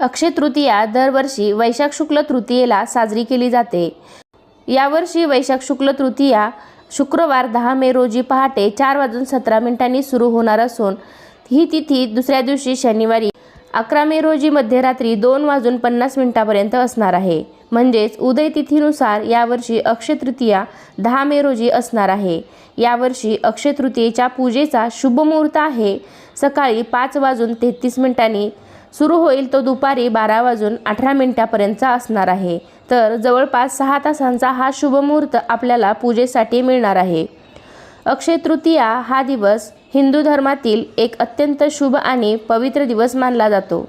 अक्षय तृतीया दरवर्षी वैशाख शुक्ल तृतीयेला साजरी केली जाते. यावर्षी वैशाख शुक्ल तृतीया शुक्रवार दहा मे रोजी पहाटे चार वाजून सतरा मिनिटांनी सुरू होणार असून ही तिथी दुसऱ्या दिवशी शनिवारी अकरा मे रोजी मध्यरात्री दोन वाजून पन्नास मिनिटापर्यंत असणार आहे. म्हणजेच उदय तिथीनुसार यावर्षी अक्षय तृतीया दहा मे रोजी असणार आहे. यावर्षी अक्षय तृतीयेच्या पूजेचा शुभ मुहूर्त आहे. सकाळी पाच वाजून तेहतीस मिनिटांनी सुरू होईल तो दुपारी बारा वाजून अठरा मिनिटापर्यंतचा असणार आहे. तर जवळपास सहा तासांचा हा शुभ मुहूर्त आपल्याला पूजेसाठी मिळणार आहे. अक्षय तृतीया हा दिवस हिंदू धर्मातील एक अत्यंत शुभ आणि पवित्र दिवस मानला जातो.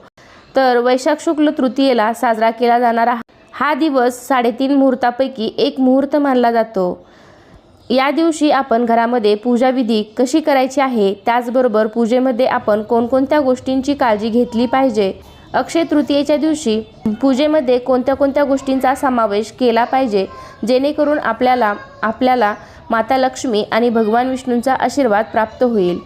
तर वैशाख शुक्ल तृतीयेला साजरा केला जाणारा हा दिवस साडेतीन मुहूर्तापैकी एक मुहूर्त मानला जातो. या दिवशी आपण घरामध्ये पूजाविधी कशी करायची आहे त्याचबरोबर पूजेमध्ये आपण कोणकोणत्या गोष्टींची काळजी घेतली पाहिजे अक्षय तृतीयेच्या दिवशी पूजेमध्ये कोणत्या कोणत्या गोष्टींचा समावेश केला पाहिजे जेणेकरून आपल्याला आपल्याला माता लक्ष्मी आणि भगवान विष्णूंचा आशीर्वाद प्राप्त होईल.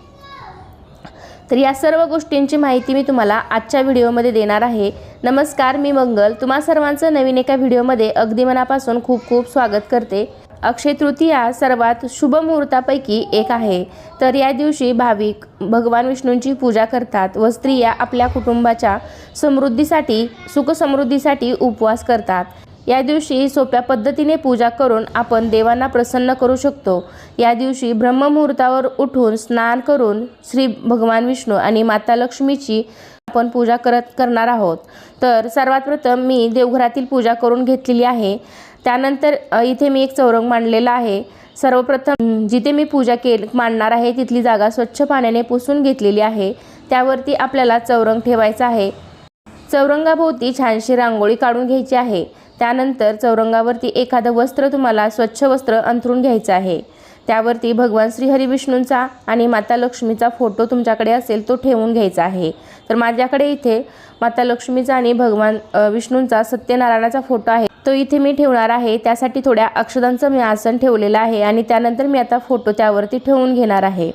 तर या सर्व गोष्टींची माहिती मी तुम्हाला आजच्या व्हिडिओमध्ये देणार आहे. नमस्कार मी मंगल. तुम्हा सर्वांचं नवीन एका व्हिडिओमध्ये अगदी मनापासून खूप खूप स्वागत करते. अक्षय तृतीया सर्वात शुभ मुहूर्तापैकी एक आहे. तर या दिवशी भाविक भगवान विष्णूंची पूजा करतात व स्त्रिया आपल्या कुटुंबाच्या समृद्धीसाठी सुखसमृद्धीसाठी उपवास करतात. या दिवशी सोप्या पद्धतीने पूजा करून आपण देवांना प्रसन्न करू शकतो. या दिवशी ब्रह्ममुहूर्तावर उठून स्नान करून श्री भगवान विष्णू आणि माता लक्ष्मीची आपण पूजा करत करणार आहोत. तर सर्वात प्रथम मी देवघरातील पूजा करून घेतलेली आहे. त्यानंतर इथे मी एक चौरंग मांडलेला आहे. सर्वप्रथम जिथे मी पूजा के मांडणार आहे तिथली जागा स्वच्छ पाण्याने पुसून घेतलेली आहे. त्यावरती आपल्याला चौरंग ठेवायचा आहे. चौरंगाभोवती छानशी रांगोळी काढून घ्यायची आहे. त्यानंतर चौरंगावरती एखादं वस्त्र तुम्हाला स्वच्छ वस्त्र अंथरून घ्यायचं आहे. त्यावरती भगवान श्री हरिविष्णूंचा आणि माता लक्ष्मीचा फोटो तुमच्याकडे असेल तो ठेवून घ्यायचा आहे. तर माझ्याकडे इथे माता लक्ष्मीचा आणि भगवान विष्णूंचा सत्यनारायणाचा फोटो आहे. तो इथे मी ठेवणार आहे. त्यासाठी थोड्या अक्षदांचं मी आसन ठेवलेलं आहे आणि त्यानंतर मी आता फोटो त्यावरती ठेवून घेणार आहे.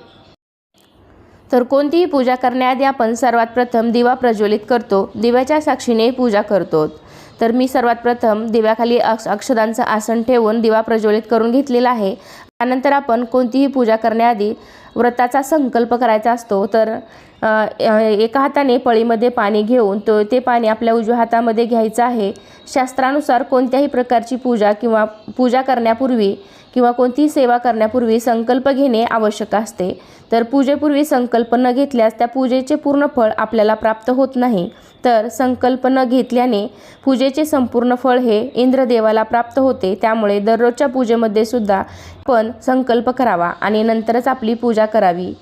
तर कोणतीही पूजा करण्याआधी आपण सर्वात प्रथम दिवा प्रज्वलित करतो. दिव्याच्या साक्षीने पूजा करतो. तर मी सर्वात प्रथम दिव्याखाली अक्ष अक्षदांचं आसन ठेवून दिवा प्रज्वलित करून घेतलेला आहे. त्यानंतर आपण कोणतीही पूजा करण्याआधी व्रताचा संकल्प करायचा असतो तर एका हाताने पळीमध्ये पाणी घेऊन तो ते पाणी आपल्या उजव्या हातामध्ये घ्यायचं आहे. शास्त्रानुसार कोणत्याही प्रकारची पूजा किंवा पूजा करण्यापूर्वी किंवा कोणतीही सेवा करण्यापूर्वी संकल्प घेणे आवश्यक असते. तर पूजेपूर्वी संकल्प न घेतल्यास त्या पूजेचे पूर्ण फळ आपल्याला प्राप्त होत नाही. तर संकल्प न घेतल्याने पूजेचे संपूर्ण फळ हे इंद्रदेवाला प्राप्त होते. त्यामुळे दररोजच्या पूजेमध्ये सुद्धा पण संकल्प करावा आणि नंतरच आपली पूजा करावी.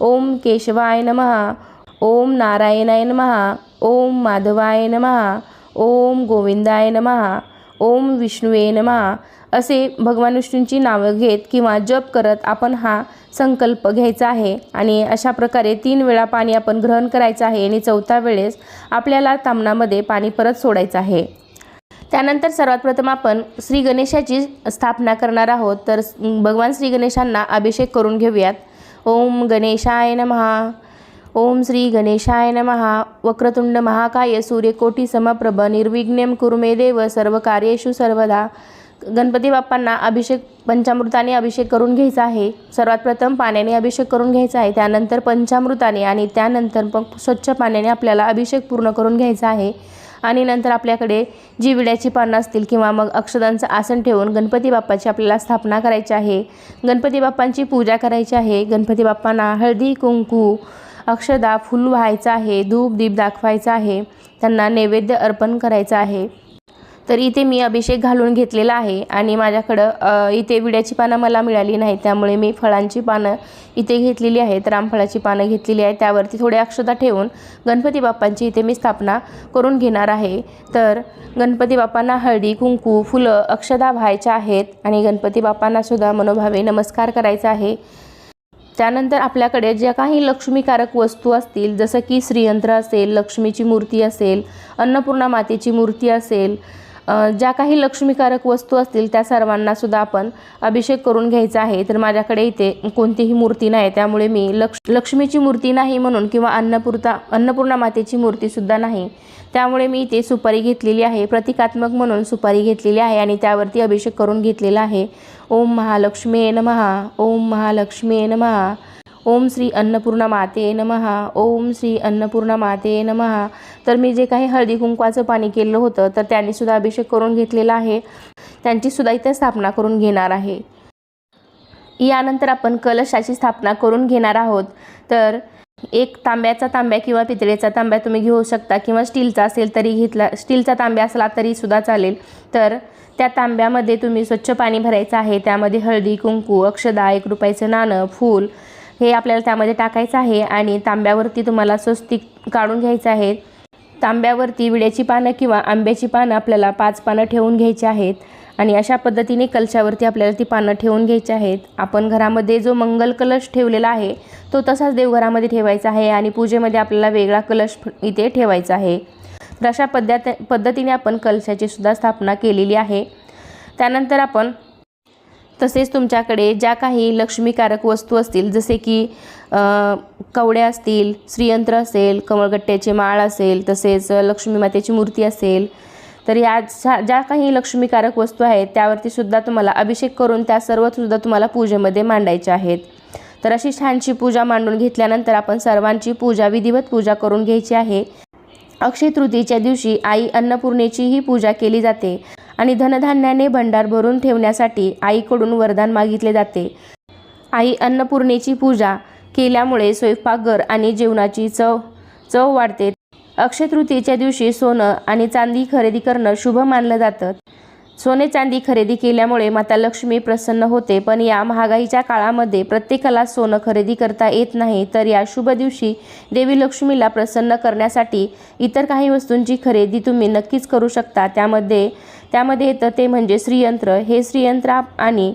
ओम केशवाय नमः। ओम नारायणाय नमः। ओम माधवाय नमः। ओम गोविंदाय नमः। ओम विष्णुवे नमः। असे भगवान विष्णूंची नावं घेत किंवा जप करत आपण हा संकल्प घ्यायचा आहे आणि अशा प्रकारे तीन वेळा पाणी आपण ग्रहण करायचं आहे आणि चौथ्या वेळेस आपल्याला तामणामध्ये पाणी परत सोडायचं आहे. त्यानंतर सर्वात प्रथम आपण श्री गणेशाची स्थापना करणार आहोत. तर भगवान श्री गणेशांना अभिषेक करून घेऊयात. ओम गणेशाय महा ओम श्री गणेशाय महा वक्रतुंड महाकाय सूर्यकोटी समप्रभ निर्विघ्न कुरुमे देव सर्व कार्येषु सर्वदा। गणपती बाप्पांना अभिषेक पंचामृताने अभिषेक करून घ्यायचा आहे. सर्वात प्रथम पाण्याने अभिषेक करून घ्यायचा आहे. त्यानंतर पंचामृताने आणि त्यानंतर मग स्वच्छ पाण्याने आपल्याला अभिषेक पूर्ण करून घ्यायचा आहे. आणि नंतर आपल्याकडे जी विड्याची पानं असतील किंवा मग अक्षदांचं आसन ठेवून गणपती बाप्पाची आपल्याला स्थापना करायची आहे. गणपती बाप्पांची पूजा करायची आहे. गणपती बाप्पांना हळदी कुंकू अक्षदा फुल व्हायचं आहे धूप दीप दाखवायचा आहे. त्यांना नैवेद्य अर्पण करायचं आहे. तर इथे मी अभिषेक घालून घेतलेला आहे आणि माझ्याकडं इथे विड्याची पानं मला मिळाली नाही त्यामुळे मी फळांची पानं इथे घेतलेली आहेत. रामफळाची पानं घेतलेली आहे त्यावरती थोडे अक्षता ठेवून गणपती बाप्पांची इथे मी स्थापना करून घेणार आहे. तर गणपती बाप्पांना हळदी कुंकू फुलं अक्षदा व्हायच्या आहेत आणि गणपती बाप्पांनासुद्धा मनोभावे नमस्कार करायचा आहे. त्यानंतर आपल्याकडे ज्या काही लक्ष्मीकारक वस्तू असतील जसं की श्रीयंत्र असेल लक्ष्मीची मूर्ती असेल अन्नपूर्णा मातेची मूर्ती असेल ज्या काही लक्ष्मीकारक वस्तू असतील त्या सर्वांना सुद्धा आपण अभिषेक करून घ्यायचा आहे. तर माझ्याकडे इथे कोणतीही मूर्ती नाही त्यामुळे मी लक्ष लक्ष्मीची मूर्ती नाही म्हणून किंवा अन्नपूर्ता अन्नपूर्णा मातेची मूर्तीसुद्धा नाही. त्यामुळे मी इथे सुपारी घेतलेली आहे प्रतिकात्मक म्हणून सुपारी घेतलेली आहे आणि त्यावरती अभिषेक करून घेतलेला आहे. ओम महालक्ष्मी नमहा ओम महालक्ष्मी नमहा ओम श्री अन्नपूर्णा माते नमहा ओम श्री अन्नपूर्णा माते नमहा तर मी जे काही हळदी कुंकवाचं पाणी केलं होतं तर त्यांनी सुद्धा अभिषेक करून घेतलेला आहे. त्यांची सुद्धा इथे स्थापना करून घेणार आहे. यानंतर आपण कलशाची स्थापना करून घेणार आहोत. तर एक तांब्याचा तांब्या किंवा पितळेचा तांब्या तुम्ही घेऊ शकता किंवा स्टीलचा असेल तरी घेतला स्टीलचा तांब्या असला तरी सुद्धा चालेल. तर त्या तांब्यामध्ये तुम्ही स्वच्छ पाणी भरायचं आहे. त्यामध्ये हळदी कुंकू अक्षदा एक रुपयाचं नाणं फूल हे आपल्याला त्यामध्ये टाकायचं आहे आणि तांब्यावरती तुम्हाला स्वस्तिक काढून घ्यायचं आहे. तांब्यावरती विड्याची पानं किंवा आंब्याची पानं आपल्याला पाच पानं ठेवून घ्यायची आहेत. आणि अशा पद्धतीने कलशावरती आपल्याला ती पानं ठेवून घ्यायची आहेत. आपण घरामध्ये जो मंगल कलश ठेवलेला आहे तो तसाच देवघरामध्ये ठेवायचा आहे आणि पूजेमध्ये आपल्याला वेगळा कलश इथे ठेवायचा आहे. तर अशा पद्धत पद्धतीने आपण कलशाची सुद्धा स्थापना केलेली आहे. त्यानंतर आपण तसेच तुमच्याकडे ज्या काही लक्ष्मीकारक वस्तू असतील जसे की कवडे कवड्या असतील श्रीयंत्र असेल कमळगट्ट्याची माळ असेल तसेच लक्ष्मी मातेची मूर्ती असेल तर या ज्या ज्या काही लक्ष्मीकारक वस्तू आहेत त्यावरती सुद्धा तुम्हाला अभिषेक करून त्या सर्व सुद्धा तुम्हाला पूजेमध्ये मांडायच्या आहेत. तर अशी छानशी पूजा मांडून घेतल्यानंतर आपण सर्वांची पूजा विधिवत पूजा करून घ्यायची आहे. अक्षय तृतीच्या दिवशी आई अन्नपूर्णेचीही पूजा केली जाते. आणि धनधान्याने भंडार भरून ठेवण्यासाठी आईकडून वरदान मागितले जाते. आई अन्नपूर्णेची पूजा केल्यामुळे स्वयंपाकघर आणि जेवणाची चव चव वाढते. अक्षय तृतीयेच्या दिवशी सोनं आणि चांदी खरेदी करणं शुभ मानलं जातं. सोने चांदी खरेदी केल्यामुळे माता लक्ष्मी प्रसन्न होते पण या महागाईच्या काळामध्ये प्रत्येकाला सोनं खरेदी करता येत नाही तर या शुभ दिवशी देवी लक्ष्मीला प्रसन्न करण्यासाठी इतर काही वस्तूंची खरेदी तुम्ही नक्कीच करू शकता. त्यामध्ये त्यामध्ये येतं ते म्हणजे श्रीयंत्र. हे श्रीयंत्र आणि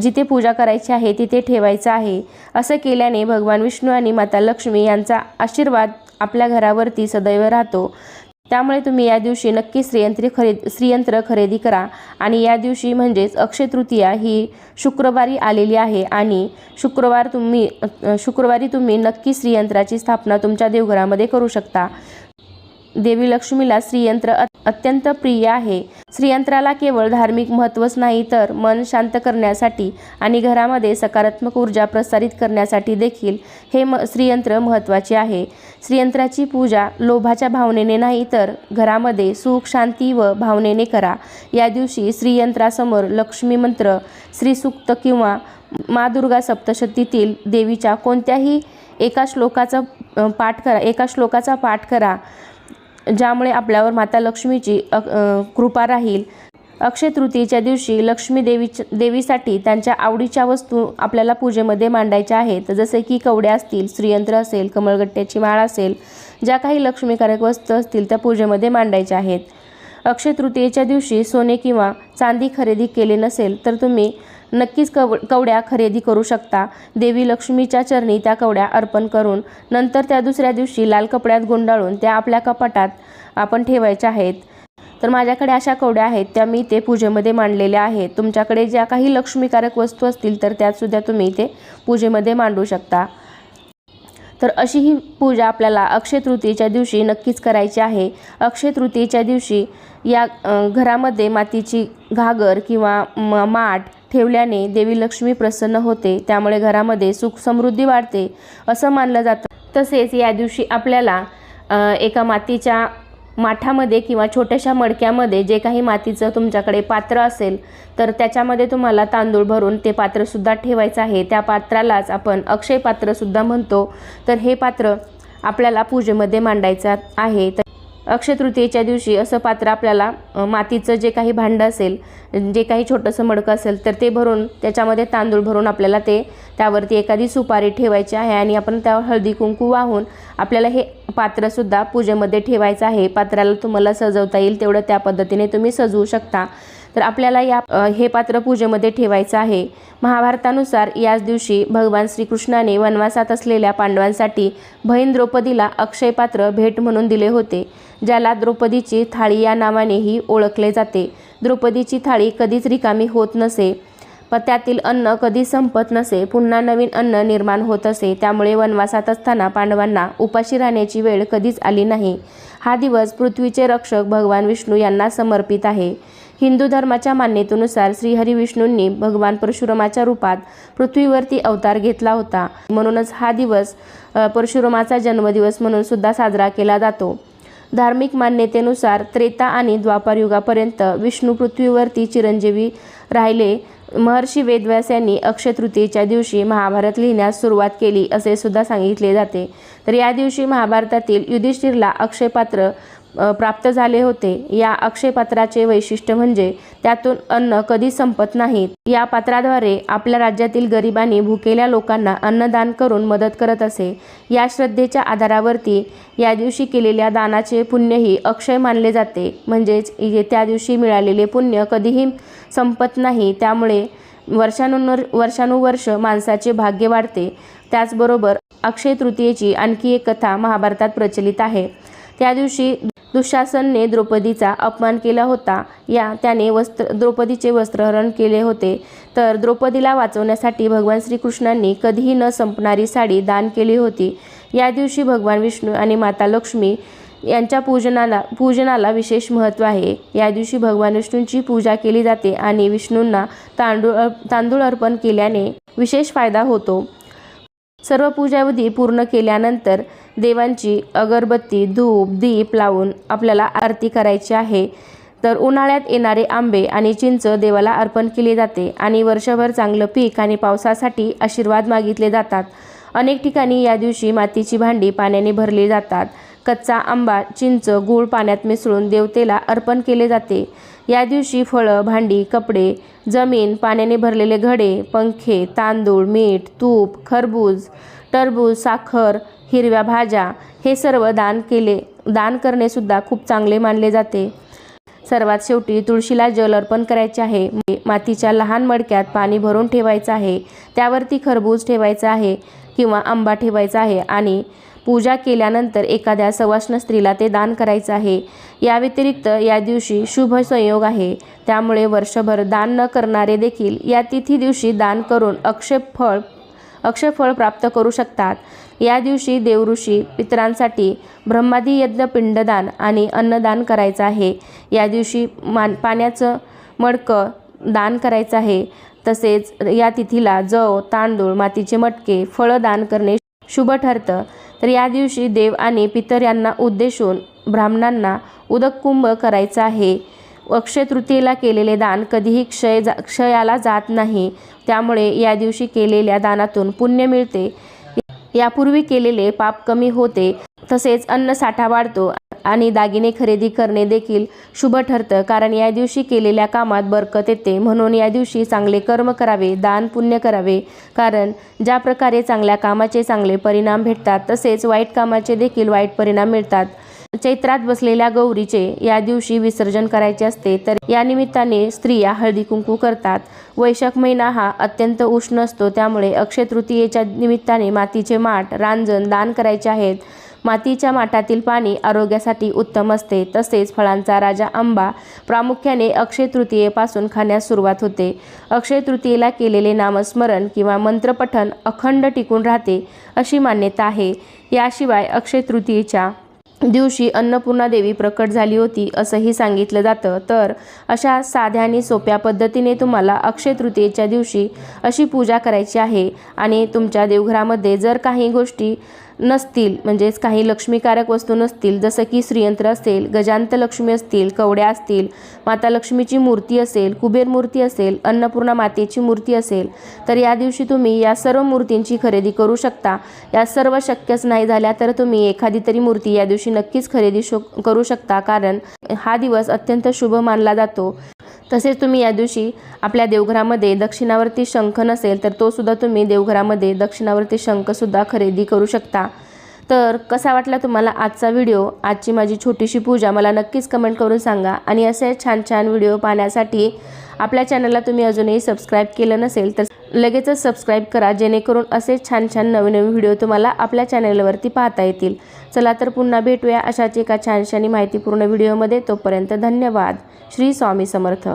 जिथे पूजा करायची आहे तिथे ठेवायचं आहे. असं केल्याने भगवान विष्णू आणि माता लक्ष्मी यांचा आशीर्वाद आपल्या घरावरती सदैव राहतो. त्यामुळे तुम्ही या दिवशी नक्की श्रीयंत्र खरेद श्रीयंत्र खरेदी करा. आणि या दिवशी म्हणजेच अक्षय तृतीया ही शुक्रवारी आलेली आहे आणि शुक्रवार तुम्ही शुक्रवारी तुम्ही नक्की श्रीयंत्राची स्थापना तुमच्या देवघरामध्ये करू शकता. देवी लक्ष्मीला श्रीयंत्र अत्यंत प्रिय आहे. श्रीयंत्राला केवळ धार्मिक महत्त्वच नाही तर मन शांत करण्यासाठी आणि घरामध्ये सकारात्मक ऊर्जा प्रसारित करण्यासाठी देखील हे म श्रीयंत्र महत्त्वाचे आहे. श्रीयंत्राची पूजा लोभाच्या भावनेने नाही तर घरामध्ये सुख शांती व भावनेने करा. या दिवशी श्रीयंत्रासमोर लक्ष्मी मंत्र श्रीसूक्त किंवा मा दुर्गा सप्तशतीतील देवीच्या कोणत्याही एका श्लोकाचा पाठ करा एका श्लोकाचा पाठ करा. ज्यामुळे आपल्यावर माता लक्ष्मीची अ, कृपा राहील. अक्षय तृतीयेच्या दिवशी लक्ष्मी देवी देवीसाठी त्यांच्या आवडीच्या वस्तू आपल्याला पूजेमध्ये मांडायच्या आहेत. जसे की कवड्या असतील श्रीयंत्र असेल कमळगट्ट्याची माळ असेल ज्या काही लक्ष्मीकारक वस्तू असतील त्या पूजेमध्ये मांडायच्या आहेत. अक्षय तृतीयेच्या दिवशी सोने किंवा चांदी खरेदी केले नसेल तर तुम्ही नक्कीच कव कवड्या खरेदी करू शकता. देवी लक्ष्मीच्या चरणी त्या कवड्या अर्पण करून नंतर त्या दुसऱ्या दिवशी लाल कपड्यात गुंडाळून त्या आपल्या कपाटात आपण ठेवायच्या आहेत. तर माझ्याकडे अशा कवड्या आहेत त्या मी ते पूजेमध्ये मांडलेल्या आहेत. तुमच्याकडे ज्या काही लक्ष्मीकारक वस्तू असतील तर त्यातसुद्धा तुम्ही ते पूजेमध्ये मांडू शकता. तर अशी ही पूजा आपल्याला अक्षय तृतीयेच्या दिवशी नक्कीच करायची आहे. अक्षय तृतीयेच्या दिवशी या घरामध्ये मातीची घागर किंवा म माठ ठेवल्याने देवी लक्ष्मी प्रसन्न होते त्यामुळे घरामध्ये सुख समृद्धी वाढते असं मानलं जातं. तसेच या दिवशी आपल्याला एका मातीच्या माठामध्ये किंवा छोट्याशा मडक्यामध्ये जे काही मातीचं तुमच्याकडे पात्र असेल तर त्याच्यामध्ये तुम्हाला तांदूळ भरून ते पात्रसुद्धा ठेवायचं आहे. त्या पात्रालाच आपण अक्षय पात्रसुद्धा म्हणतो. तर हे पात्र आपल्याला पूजेमध्ये मांडायचं आहे. तर अक्षय तृतीयेच्या दिवशी असं पात्र आपल्याला मातीचं जे काही भांडं असेल जे काही छोटंसं मडकं असेल तर ते भरून त्याच्यामध्ये तांदूळ भरून आपल्याला ते त्यावरती एखादी सुपारी ठेवायची आहे आणि आपण त्यावर हळदी कुंकू वाहून आपल्याला हे पात्रसुद्धा पूजेमध्ये ठेवायचं आहे. पात्राला तुम्हाला सजवता येईल तेवढं त्या पद्धतीने तुम्ही सजवू शकता. तर आपल्याला या हे पात्र पूजेमध्ये ठेवायचं आहे. महाभारतानुसार याच दिवशी भगवान श्रीकृष्णाने वनवासात असलेल्या पांडवांसाठी बहीण द्रौपदीला अक्षय पात्र भेट म्हणून दिले होते. ज्याला द्रौपदीची थाळी या नावानेही ओळखले जाते. द्रौपदीची थाळी कधीच रिकामी होत नसे. प त्यातील अन्न कधी संपत नसे. पुन्हा नवीन अन्न निर्माण होत असे. त्यामुळे वनवासात असताना पांडवांना उपाशी राहण्याची वेळ कधीच आली नाही. हा दिवस पृथ्वीचे रक्षक भगवान विष्णू यांना समर्पित आहे. हिंदू धर्माच्या मान्यतेनुसार श्रीहरी विष्णूंनी भगवान परशुरामाच्या रूपात पृथ्वीवरती अवतार घेतला होता. म्हणूनच हा दिवस परशुरामाचा जन्मदिवस म्हणून सुद्धा साजरा केला जातो. धार्मिक मान्यतेनुसार त्रेता आणि द्वापार युगापर्यंत विष्णू पृथ्वीवरती चिरंजीवी राहिले. महर्षी वेदव्यास यांनी अक्षय तृतीयेच्या दिवशी महाभारत लिहिण्यास सुरुवात केली असे सुद्धा सांगितले जाते. तर या दिवशी महाभारतातील युधिष्ठिरला अक्षय पात्र प्राप्त झाले होते. या अक्षयपात्राचे वैशिष्ट्य म्हणजे त्यातून अन्न कधी संपत नाहीत या पात्राद्वारे आपल्या राज्यातील गरिबांनी भुकेल्या लोकांना अन्नदान करून मदत करत असे. या श्रद्धेच्या आधारावरती या दिवशी केलेल्या दानाचे पुण्यही अक्षय मानले जाते. म्हणजेच त्या दिवशी मिळालेले पुण्य कधीही संपत नाही. त्यामुळे वर्षानुवर वर्षानुवर्ष माणसाचे भाग्य वाढते. त्याचबरोबर अक्षय तृतीयेची आणखी एक कथा महाभारतात प्रचलित आहे. त्या दिवशी दुःशासनने द्रौपदीचा अपमान केला होता. या त्याने वस्त्र द्रौपदीचे वस्त्रहरण केले होते. तर द्रौपदीला वाचवण्यासाठी भगवान श्रीकृष्णांनी कधीही न संपणारी साडी दान केली होती. या दिवशी भगवान विष्णू आणि माता लक्ष्मी यांच्या पूजनाला पूजनाला विशेष महत्त्व आहे. या दिवशी भगवान विष्णूंची पूजा केली जाते आणि विष्णूंना तांदूळ तांदूळ अर्पण केल्याने विशेष फायदा होतो. सर्व पूजावधी पूर्ण केल्यानंतर देवांची अगरबत्ती धूप दीप लावून आपल्याला आरती करायची आहे. तर उन्हाळ्यात येणारे आंबे आणि चिंच देवाला अर्पण केले जाते आणि वर्षभर चांगलं पीक आणि पावसासाठी आशीर्वाद मागितले जातात. अनेक ठिकाणी या दिवशी मातीची भांडी पाण्याने भरली जातात. कच्चा आंबा चिंच गूळ पाण्यात मिसळून देवतेला अर्पण केले जाते. या दिवशी फळं भांडी कपडे जमीन पाण्याने भरलेले घडे पंखे तांदूळ मीठ तूप खरबूज टरबूज साखर हिरव्या भाज्या हे सर्व दान केले. दान करणेसुद्धा खूप चांगले मानले जाते. सर्वात शेवटी तुळशीला जल अर्पण करायचे आहे. म्हणजे मातीच्या लहान मडक्यात पाणी भरून ठेवायचं आहे. त्यावरती खरबूज ठेवायचं आहे किंवा आंबा ठेवायचा आहे आणि पूजा केल्यानंतर एखाद्या सवाष्ण स्त्रीला ते दान करायचं आहे. या व्यतिरिक्त या दिवशी शुभ संयोग आहे. त्यामुळे वर्षभर दान न करणारे देखील या तिथी दिवशी दान करून अक्षय फळ अक्षय फळ प्राप्त करू शकतात. या दिवशी देवऋषी पितरांसाठी ब्रह्मादी यज्ञ पिंडदान आणि अन्नदान करायचं आहे. या दिवशी मान पाण्याचं मडकं दान करायचं आहे. तसेच या तिथीला जव तांदूळ मातीचे मटके फळं दान करणे शुभ ठरतं. तर या दिवशी देव आणि पितर यांना उद्देशून ब्राह्मणांना उदक कुंभ करायचं आहे. अक्षय तृतीयेला केलेले दान कधीही क्षय जा क्षयाला जात नाही. त्यामुळे या दिवशी केलेल्या दानातून पुण्य मिळते. यापूर्वी केलेले पाप कमी होते तसेच अन्नसाठा वाढतो आणि दागिने खरेदी करणे देखील शुभ ठरतं. कारण या दिवशी केलेल्या कामात बरकत येते. म्हणून या दिवशी चांगले कर्म करावे दान पुण्य करावे. कारण ज्या प्रकारे चांगल्या कामाचे चांगले परिणाम भेटतात तसेच वाईट कामाचे देखील वाईट परिणाम मिळतात. चैत्रात बसलेल्या गौरीचे या दिवशी विसर्जन करायचे असते तर या निमित्ताने स्त्रिया हळदी कुंकू करतात. वैशाख महिना हा अत्यंत उष्ण असतो त्यामुळे अक्षय तृतीयेच्या निमित्ताने मातीचे माठ रांजण दान करायचे आहेत. मातीच्या माठातील पाणी आरोग्यासाठी उत्तम असते. तसेच फळांचा राजा आंबा प्रामुख्याने अक्षय तृतीयेपासून खाण्यास सुरुवात होते. अक्षय तृतीयेला केलेले नामस्मरण किंवा मंत्रपठण अखंड टिकून राहते अशी मान्यता आहे. याशिवाय अक्षय तृतीयेच्या दिवशी अन्नपूर्णा देवी प्रकट झाली होती असंही सांगितलं जातं. तर अशा साध्या आणि सोप्या पद्धतीने तुम्हाला अक्षय तृतीयेच्या दिवशी अशी पूजा करायची आहे आणि तुमच्या देवघरामध्ये जर काही गोष्टी नसतील म्हणजेच काही लक्ष्मीकारक वस्तू नसतील जसं की श्रीयंत्र असेल गजांत लक्ष्मी असतील कवड्या असतील माता लक्ष्मीची मूर्ती असेल कुबेर मूर्ती असेल अन्नपूर्णा मातेची मूर्ती असेल तर या दिवशी तुम्ही या सर्व मूर्तींची खरेदी करू शकता. या सर्व शक्यच नाही झाल्या तर तुम्ही एखादी तरी मूर्ती या दिवशी नक्कीच खरेदी शो करू शकता कारण हा दिवस अत्यंत शुभ मानला जातो. तसेच तुम्ही या दिवशी आपल्या देवघरामध्ये दक्षिणावरती शंख नसेल तर तो सुद्धा तुम्ही देवघरामध्ये दक्षिणावर्ती शंखसुद्धा खरेदी करू शकता. तर कसा वाटला तुम्हाला आजचा व्हिडिओ आजची माझी छोटीशी पूजा मला नक्कीच कमेंट करून सांगा. आणि असे छान छान व्हिडिओ पाहण्यासाठी आपल्या चॅनलला तुम्ही अजूनही सबस्क्राईब केलं नसेल तर लगेचच सबस्क्राईब करा जेणेकरून असे छान छान नवीन नवीन व्हिडिओ तुम्हाला आपल्या चॅनलवरती पाहता येतील. चला तर पुन्हा भेटूया अशाच एका छानशानी माहितीपूर्ण व्हिडिओमध्ये तोपर्यंत धन्यवाद. श्री स्वामी समर्थ.